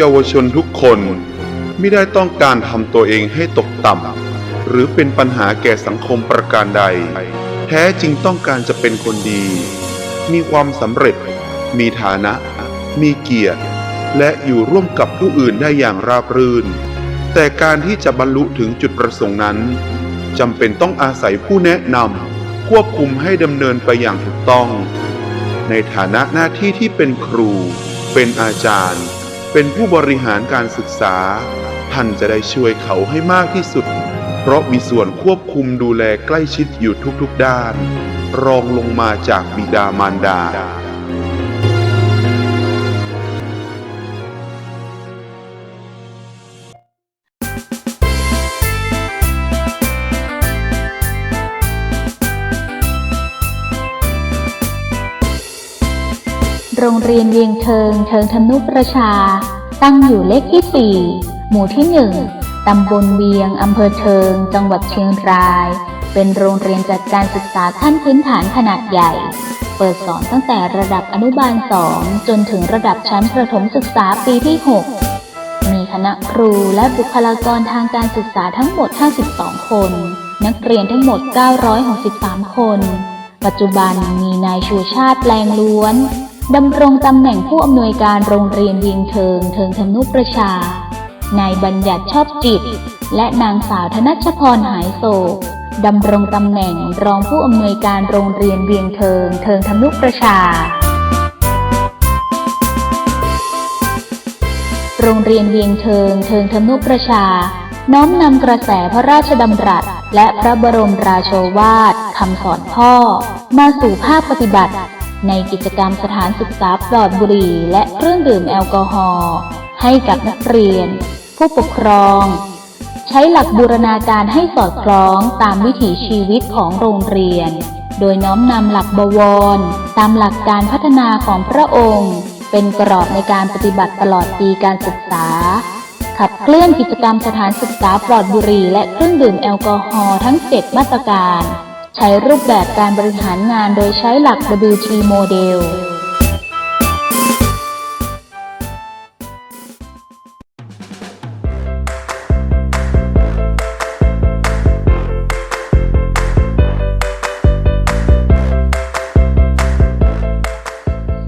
เยาวชนทุกคนไม่ได้ต้องการทำตัวเองให้ตกต่ำหรือเป็นปัญหาแก่สังคมประการใด แท้จริงต้องการจะเป็นคนดี มีความสำเร็จ มีฐานะ มีเกียรติ และอยู่ร่วมกับผู้อื่นได้อย่างราบรื่น แต่การที่จะบรรลุถึงจุดประสงค์นั้นจำเป็นต้องอาศัยผู้แนะนำควบคุมให้ดำเนินไปอย่างถูกต้อง ในฐานะหน้าที่ที่เป็นครู เป็นอาจารย์ เป็นผู้บริหารการศึกษา ท่านจะได้ช่วยเขาให้มากที่สุด เพราะมีส่วนควบคุมดูแลใกล้ชิดอยู่ทุกๆด้าน รองลงมาจากบิดามารดา รงเรียนเวียงเทิงเทิงธนุประชา ตั้งอยู่เลขที่ 4 หมู่ที่ 1 ตำบลเวียง อำเภอเทิง จังหวัดเชียงราย เป็นโรงเรียนจัดการศึกษาขั้นพื้นฐานขนาดใหญ่ เปิดสอนตั้งแต่ระดับอนุบาล 2 จนถึงระดับชั้นประถมศึกษาปีที่ 6 มีคณะครูและบุคลากรทางการศึกษาทั้งหมด 52 คน นักเรียนทั้งหมด 963 คนปัจจุบันมีนายชูชาติแปลงล้วน ดำรงตำแหน่งผู้อำนวยการโรงเรียนเวียงเทิงเทิงธนุประชา นายบัญญัติชอบจิต และนางสาวธนชพรหายโศกดำรงตำแหน่งรองผู้อำนวยการโรงเรียนเวียงเทิงเทิงธนุประชา โรงเรียนเวียงเทิงเทิงธนุประชา น้อมนำกระแสพระราชดำรัส และพระบรมราโชวาทคำสอนพ่อ มาสู่ภาคปฏิบัติ ในกิจกรรมสถานศึกษาปลอดบุหรี่และเครื่องดื่มแอลกอฮอล์ให้กับนักเรียน ผู้ปกครอง ใช้หลักบูรณาการให้สอดคล้องตามวิถีชีวิตของโรงเรียน โดยน้อมนำหลักบวร ตามหลักการพัฒนาของพระองค์ เป็นกรอบในการปฏิบัติตลอดปีการศึกษา ขับเคลื่อนกิจกรรมสถานศึกษาปลอดบุหรี่และเครื่องดื่มแอลกอฮอล์ทั้ง 7 มาตรการ ใช้รูปแบบการบริหารงานโดยใช้หลัก WT โมเดล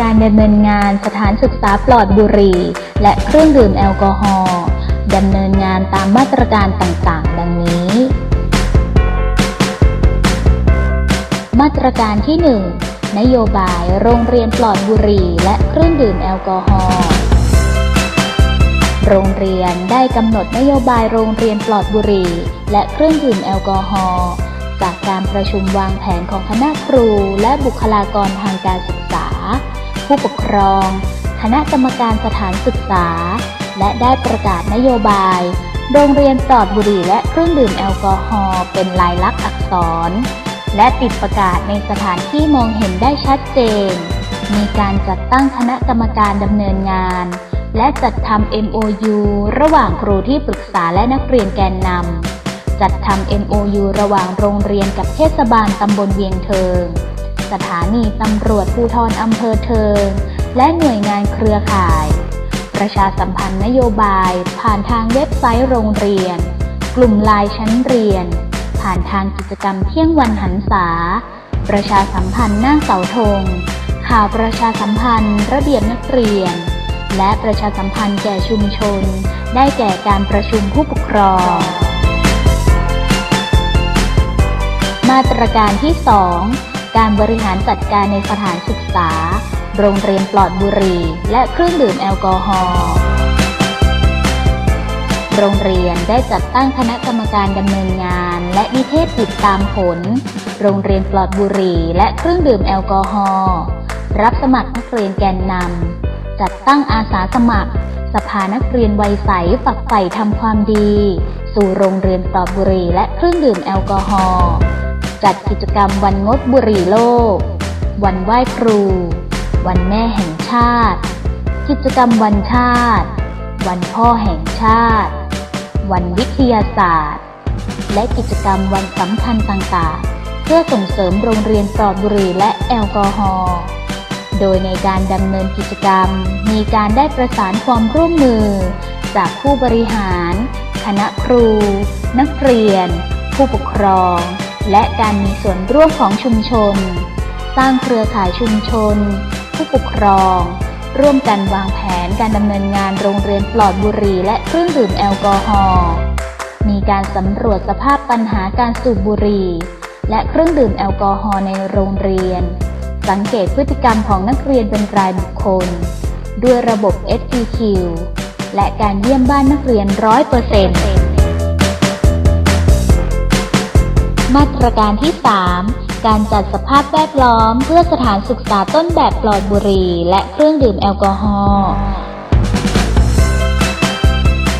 การดำเนินงานสถานศึกษาปลอดบุหรี่ และเครื่องดื่มแอลกอฮอล์ดำเนินงานตามมาตรการต่างๆ ดังนี้ มาตรการที่ 1 นโยบายโรงเรียนปลอดบุหรี่และเครื่องดื่มแอลกอฮอล์โรงเรียนได้กำหนดนโยบายโรงเรียนปลอดบุหรี่และเครื่องดื่มแอลกอฮอล์จากการประชุมวางแผนของคณะครูและบุคลากรทางการศึกษา ผู้ปกครอง คณะกรรมการสถานศึกษา และได้ประกาศนโยบาย โรงเรียนปลอดบุหรี่และเครื่องดื่มแอลกอฮอล์เป็นลายลักษณ์อักษร และติดประกาศในสถานที่มองเห็นได้ชัดเจน มีการจัดตั้งคณะกรรมการดำเนินงาน และจัดทำ MOU ระหว่างครูที่ปรึกษาและนักเรียนแกนนำ จัดทำ MOU ระหว่างโรงเรียนกับเทศบาลตำบลเวียงเทิง สถานีตำรวจภูธรอำเภอเทิง และหน่วยงานเครือข่าย ประชาสัมพันธ์นโยบาย ผ่านทางเว็บไซต์โรงเรียน กลุ่มไลน์ชั้นเรียน ผ่านทางกิจกรรมเที่ยงวันหันษา ประชาสัมพันธ์หน้าเสาธง ข่าวประชาสัมพันธ์ ระเบียบนักเรียน และประชาสัมพันธ์แก่ชุมชน ได้แก่การประชุมผู้ปกครอง มาตรการที่ 2 การบริหารจัดการในสถานศึกษา โรงเรียนปลอดบุหรี่ และเครื่องดื่มแอลกอฮอล์ โรงเรียนได้จัดตั้งคณะกรรมการดำเนินงาน และนิเทศติดตามผล โรงเรียนปลอดบุหรี่และเครื่องดื่มแอลกอฮอล์รับสมัครนักเรียนแกนนำจัดตั้งอาสาสมัคร สภานักเรียนวัยใสฝักใฝ่ทำความดี สู่โรงเรียนปลอดบุหรี่และเครื่องดื่มแอลกอฮอล์จัดกิจกรรมวันงดบุหรี่โลก วันไหว้ครู วันแม่แห่งชาติ กิจกรรมวันชาติ วันพ่อแห่งชาติ วันวิทยาศาสตร์ และกิจกรรมวันสำคัญต่างๆ เพื่อส่งเสริมโรงเรียนปลอดบุหรี่และแอลกอฮอล์โดยในการดำเนินกิจกรรม มีการได้ประสานความร่วมมือ จากผู้บริหาร คณะครู นักเรียน ผู้ปกครอง และการมีส่วนร่วมของชุมชน สร้างเครือข่ายชุมชน ผู้ปกครอง ร่วมกันวางแผนการดำเนินงานโรงเรียนปลอดบุหรี่และเครื่องดื่มแอลกอฮอล์ มีการสำรวจสภาพปัญหาการสูบบุหรี่ และเครื่องดื่มแอลกอฮอล์ในโรงเรียน สังเกตพฤติกรรมของนักเรียนเป็นรายบุคคล ด้วยระบบ SPQ และการเยี่ยมบ้านนักเรียน100%มาตรการที่ 3 การจัดสภาพแวดล้อม เพื่อสถานศึกษาต้นแบบปลอดบุหรี่และเครื่องดื่มแอลกอฮอล์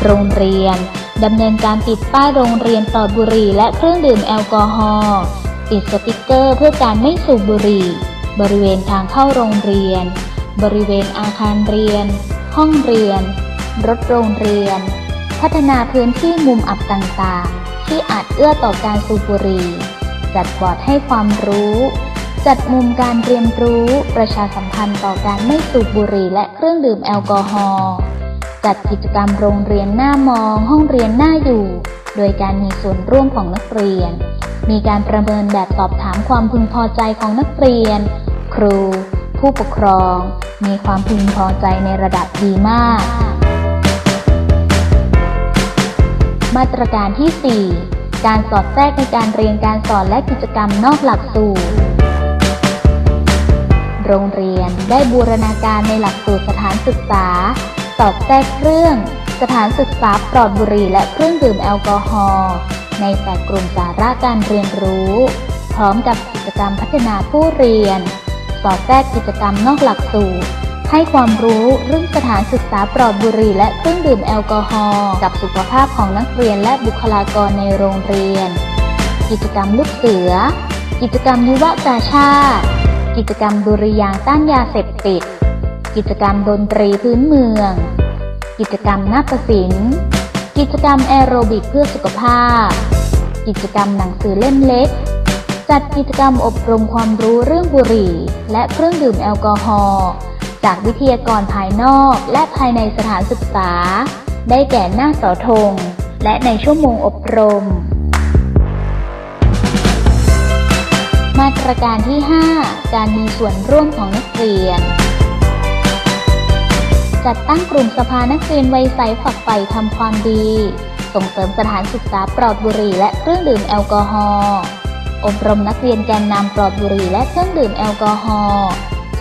โรงเรียนดำเนินการติดป้ายโรงเรียนปลอดบุหรี่และเครื่องดื่มแอลกอฮอล์ติดสติกเกอร์เพื่อการไม่สูบบุหรี่ บริเวณทางเข้าโรงเรียน บริเวณอาคารเรียน ห้องเรียน รถโรงเรียน พัฒนาพื้นที่มุมอับต่างๆ ที่อาจเอื้อต่อการสูบบุหรี่ จัดบอร์ดให้ความรู้ จัดมุมการเรียนรู้ ประชาสัมพันธ์ต่อการไม่สูบบุหรี่และเครื่องดื่มแอลกอฮอล์จัดกิจกรรมโรงเรียนหน้ามอง ห้องเรียนหน้าอยู่ โดยการมีส่วนร่วมของนักเรียน มีการประเมินแบบสอบถามความพึงพอใจของนักเรียน ครู ผู้ปกครอง มีความพึงพอใจในระดับดีมาก มาตรการที่ 4 การสอดแทรกในการเรียนการสอนและกิจกรรมนอกหลักสูตร โรงเรียนได้บูรณาการในหลักสูตรสถานศึกษา สอดแทรกเครื่อง สถานศึกษาปลอดบุหรี่และเครื่องดื่มแอลกอฮอล์ในแต่กลุ่มสาระการเรียนรู้ พร้อมกับกิจกรรมพัฒนาผู้เรียน สอดแทรกกิจกรรมนอกหลักสูตร ให้ความรู้เรื่องสถานศึกษาปลอดบุหรี่และเครื่องดื่มแอลกอฮอล์กับสุขภาพของนักเรียนและบุคลากรในโรงเรียน กิจกรรมลูกเสือ กิจกรรมยุวกาชาติกิจกรรมดุริยางต้านยาเสพติด กิจกรรมดนตรีพื้นเมือง กิจกรรมนาฏศิลป์กิจกรรมแอโรบิกเพื่อสุขภาพ กิจกรรมหนังสือเล่มเล็ก จัดกิจกรรมอบรมความรู้เรื่องบุหรี่ และเครื่องดื่มแอลกอฮอล์ จากวิทยากรภายนอกและภายในสถานศึกษา ได้แก่หน้าเสาธง และในชั่วโมงอบรม มาตรการที่ 5 การมีส่วนร่วมของนักเรียน จัดตั้งกลุ่มสภานักเรียนวัยใสฝักใฝ่ทำความดี ส่งเสริมสถานศึกษาปลอดบุหรี่และเครื่องดื่มแอลกอฮอล์อบรมนักเรียนแกนนำปลอดบุหรี่และเครื่องดื่มแอลกอฮอล์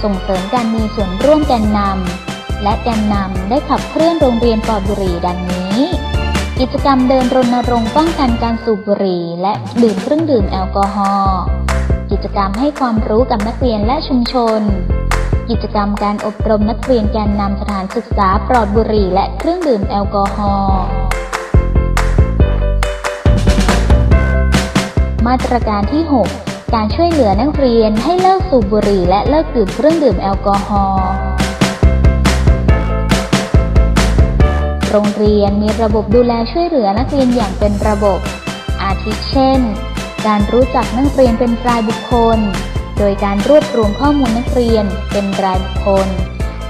ส่งเสริมการมีส่วนร่วมแกนนำและแกนนำได้ขับเคลื่อนโรงเรียนปลอดบุหรี่ดังนี้ กิจกรรมเดินรณรงค์ป้องกันการสูบบุหรี่และดื่มเครื่องดื่มแอลกอฮอล์กิจกรรมให้ความรู้กับนักเรียนและชุมชน กิจกรรมการอบรมนักเรียนแกนนำสถานศึกษาปลอดบุหรี่และเครื่องดื่มแอลกอฮอล์มาตรการที่ 6 การช่วยเหลือนักเรียนให้เลิกสูบบุหรี่และเลิกดื่มเครื่องดื่มแอลกอฮอล์ โรงเรียนมีระบบดูแลช่วยเหลือนักเรียนอย่างเป็นระบบ อาทิเช่น การรู้จักนักเรียนเป็นรายบุคคล โดยการรวบรวมข้อมูลนักเรียนเป็นรายบุคคล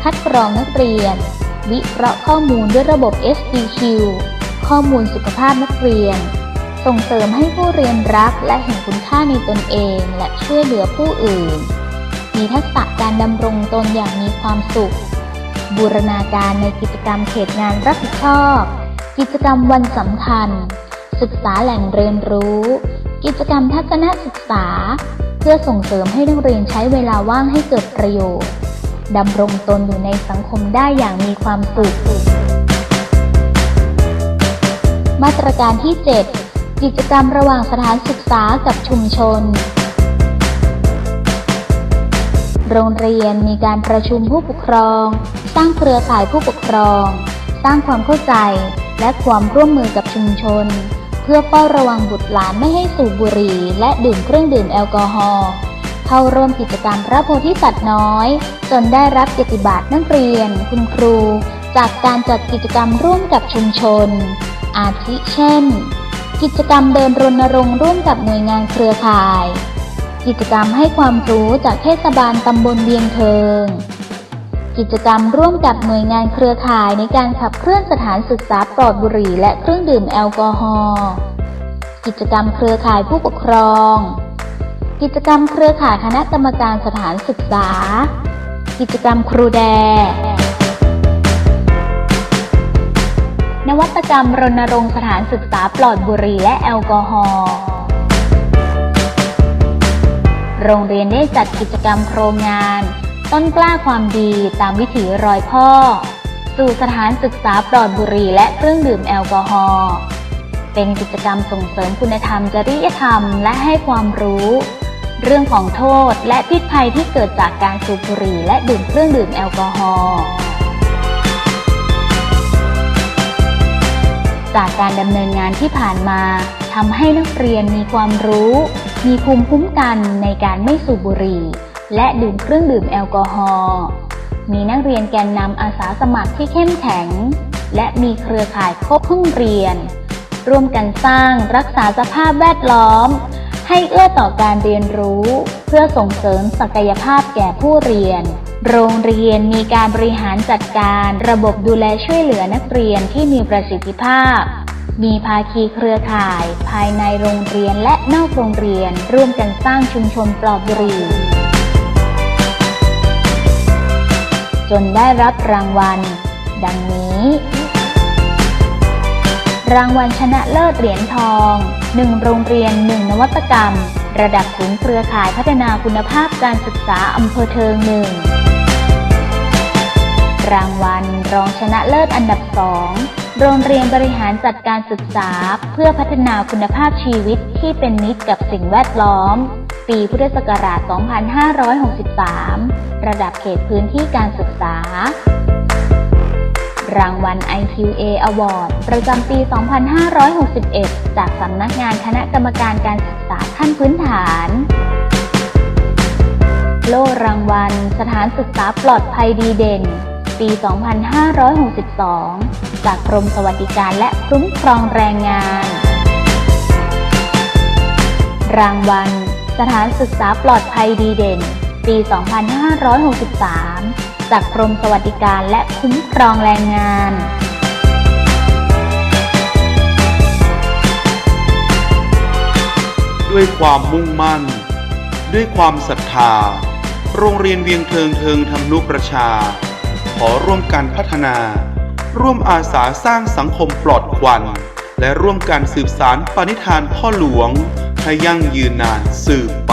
คัดกรองนักเรียน วิเคราะห์ข้อมูลด้วยระบบ SDQ ข้อมูลสุขภาพนักเรียน ส่งเสริมให้ผู้เรียนรักและเห็นคุณค่าในตนเองและช่วยเหลือผู้อื่น มีทักษะการดำรงตนอย่างมีความสุข บูรณาการในกิจกรรมเขตงานรับผิดชอบ กิจกรรมวันสำคัญ ศึกษาแหล่งเรียนรู้ กิจกรรมทัศนศึกษา เพื่อส่งเสริมให้นักเรียนใช้เวลาว่างให้เกิดประโยชน์ดำรงตนอยู่ในสังคมได้อย่างมีความสุข มาตรการที่ 7 กิจกรรมระหว่างสถานศึกษากับชุมชน โรงเรียนมีการประชุมผู้ปกครอง สร้างเครือข่ายผู้ปกครอง สร้างความเข้าใจ และความร่วมมือกับชุมชน เพื่อเฝ้าระวังบุตรหลานไม่ให้สูบบุหรี่และดื่มเครื่องดื่มแอลกอฮอล์เข้าร่วมกิจกรรมพระโพธิสัตว์น้อย จนได้รับเกียรติบัตรนักเรียน คุณครู จากการจัดกิจกรรมร่วมกับชุมชน อาทิเช่น กิจกรรมเดินรณรงค์ร่วมกับหน่วยงานเครือข่าย กิจกรรมให้ความรู้จากเทศบาลตำบลเวียงเทิง กิจกรรมร่วมกับหน่วยงานเครือข่ายในการขับเคลื่อนสถานศึกษาปลอดบุหรี่และเครื่องดื่มแอลกอฮอล์ กิจกรรมเครือข่ายผู้ปกครอง กิจกรรมเครือข่ายคณะกรรมการสถานศึกษา กิจกรรมครูแด นวัตกรรมรณรงค์สถานศึกษาปลอดบุหรี่และแอลกอฮอล์ โรงเรียนได้จัดกิจกรรมโครงงาน ต้นกล้าความดีตามวิถีรอยพ่อ สู่สถานศึกษาปลอดบุหรี่และเครื่องดื่มแอลกอฮอล์ เป็นกิจกรรมส่งเสริมคุณธรรมจริยธรรมและให้ความรู้ เรื่องของโทษและพิษภัยที่เกิดจากการสูบบุหรี่และดื่มเครื่องดื่มแอลกอฮอล์ จากการดำเนินงานที่ผ่านมาทำให้นักเรียนมีความรู้ มีภูมิคุ้มกันในการไม่สูบบุหรี่ และดื่มเครื่องดื่มแอลกอฮอล์มีนักเรียนแกนนำอาสาสมัครที่เข้มแข็ง และมีเครือข่ายครบห้องเรียน ร่วมกันสร้างรักษาสภาพแวดล้อม ให้เอื้อต่อการเรียนรู้ เพื่อส่งเสริมศักยภาพแก่ผู้เรียน โรงเรียนมีการบริหารจัดการระบบดูแลช่วยเหลือนักเรียนที่มีประสิทธิภาพ มีภาคีเครือข่าย ภายในโรงเรียนและนอกโรงเรียน ร่วมกันสร้างชุมชนปลอดบุหรี่จนได้รับรางวัล ดังนี้ รางวัลชนะเลิศเหรียญทอง1โรงเรียน1นวัตกรรม ระดับศูนย์เครือข่ายพัฒนาคุณภาพการศึกษาอำเภอเทิงหนึ่ง รางวัลรองชนะเลิศอันดับ2โรงเรียนบริหารจัดการศึกษา เพื่อพัฒนาคุณภาพชีวิตที่เป็นมิตรกับสิ่งแวดล้อม ปีพุทธศักราช 2563 ระดับเขตพื้นที่การศึกษา รางวัล IQA Award ประจำปี 2561 จากสำนักงานคณะกรรมการการศึกษาขั้นพื้นฐานโล่รางวัล สถานศึกษาปลอดภัยดีเด่น ปี 2562 จากกรมสวัสดิการและคุ้มครองแรงงาน รางวัล สถานศึกษาปลอดภัยดีเด่น ปี 2563 จากกรมสวัสดิการและคุ้มครองแรงงานด้วยความมุ่งมั่น ด้วยความศรัทธา โรงเรียนเวียงเทิงเทิงธรรมนุประชา ขอร่วมกันพัฒนา ร่วมอาสาสร้างสังคมปลอดควัน และร่วมกันสืบสารปณิธานพ่อหลวงให้ยั่งยืนนานสืบไป